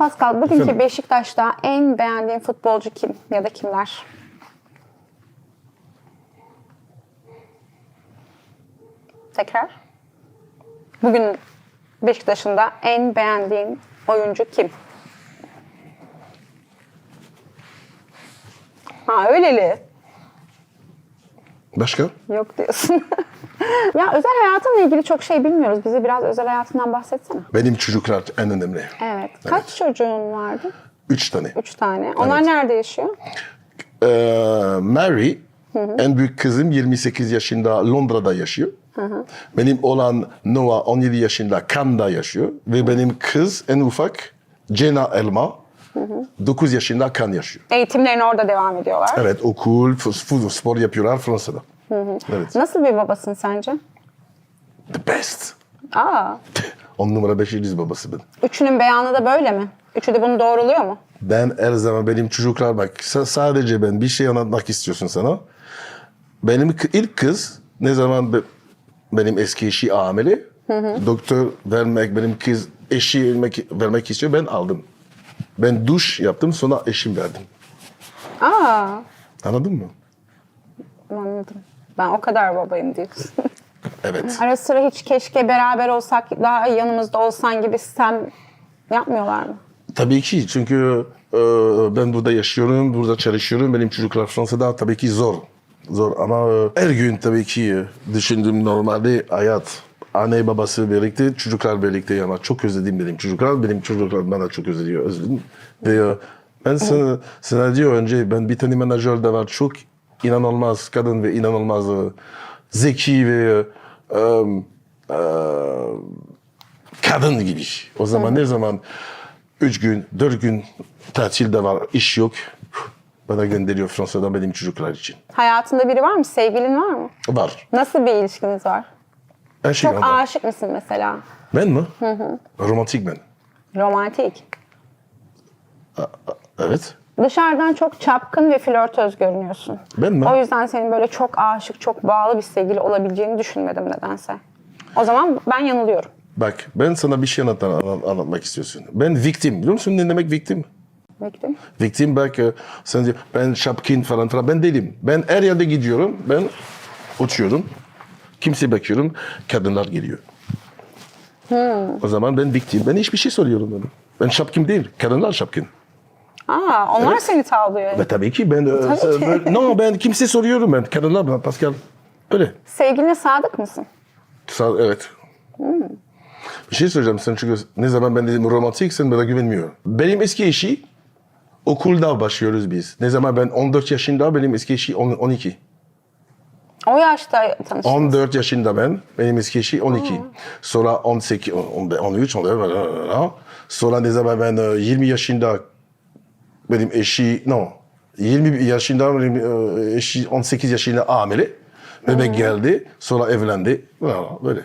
Pascal bugünkü Efendim? Beşiktaş'ta en beğendiğin futbolcu kim ya da kimler? Tekrar. Bugün Beşiktaş'ın da en beğendiğin oyuncu kim? Ha öyleli. Başka? Yok diyorsun. ya özel hayatınla ilgili çok şey bilmiyoruz. Bize biraz özel hayatından bahsetsene. Benim çocuklar en önemli. Evet. Kaç çocuğun vardı? Üç tane. Üç tane. Onlar Evet. nerede yaşıyor? Ee, Mary, en büyük kızım 28 yaşında Londra'da yaşıyor. Benim olan Noah 17 yaşında Cannes'da yaşıyor. Ve benim kız en ufak Jenna Elma 9 yaşında Cannes yaşıyor. Eğitimlerine orada devam ediyorlar. Evet okul, f- spor yapıyorlar Fransa'da. Evet. Nasıl bir babasın sence? The best. Aa, On numara 5 yıldız babası ben. üçünün beyanı da böyle mi? Üçü de bunu doğruluyor mu? Ben her zaman benim çocuklar bak sa- sadece ben bir şey anlatmak istiyorsun sana. Benim ilk kız ne zaman be- benim eski eşi hamile. Doktor vermek benim kız eşi vermek, vermek istiyor ben aldım. Ben duş yaptım sonra eşim verdim. Aa, Anladın mı? anladım. Ben o kadar babayım diyorsun. Evet. Ara sıra hiç keşke beraber olsak, daha yanımızda olsan gibi sistem yapmıyorlar mı? Tabii ki çünkü e, ben burada yaşıyorum, burada çalışıyorum. Benim çocuklar Fransa'da tabii ki zor. Zor ama e, her gün tabii ki e, düşündüğüm normalde hayat. Anne babası birlikte, çocuklar birlikte ama çok özledim benim çocuklar. Benim çocuklar bana çok özlediyor, özledim. Ve e, ben sana, sana diyor önce ben bir tane menajer de var çok inanılmaz kadın ve inanılmaz e, zeki ve e, e, kadın gibi. O zaman ne zaman üç gün, dört gün tatilde var, iş yok. Bana gönderiyor Fransa'dan benim çocuklar için. Hayatında biri var mı? Sevgilin var mı? Var. Nasıl bir ilişkiniz var? Her şey Çok var. aşık mısın mesela? Ben mi? Romantik ben. Romantik. Evet. Dışarıdan çok çapkın ve flörtöz görünüyorsun. Ben mi? O yüzden senin böyle çok aşık, çok bağlı bir sevgili olabileceğini düşünmedim nedense. O zaman ben yanılıyorum. Bak ben sana bir şey anlat, anlat- anlatmak istiyorsun. Ben victim. Biliyor musun ne demek victim? Bekledim. Victim bak e, sen diyor, ben şapkin falan falan ben değilim. Ben her yerde gidiyorum. Ben uçuyorum. Kimse bakıyorum. Kadınlar geliyor. O zaman ben victim. Ben hiçbir şey soruyorum. Ben, ben şapkin değil. Kadınlar şapkin. Aa, onlar seni tavlıyor. Ve tabii ki ben... e, Tabii ki. ben- no ben kimse soruyorum ben. Kadınlar ben Pascal. Öyle. Sevgiline sadık mısın? Sağ, evet. Bir şey söyleyeceğim sen çünkü ne zaman ben dedim romantik sen bana güvenmiyor. Benim eski eşi okulda başlıyoruz biz. Ne zaman ben 14 yaşında benim eski eşi on- 12. O yaşta tanıştınız. 14 yaşında ben, benim eski eşi 12. Sonra 18, 13, 14, sonra ne zaman ben e, 20 yaşında benim eşi, no, 20 yaşında benim e, eşi 18 yaşında hamile. Bebek geldi, sonra evlendi. Böyle.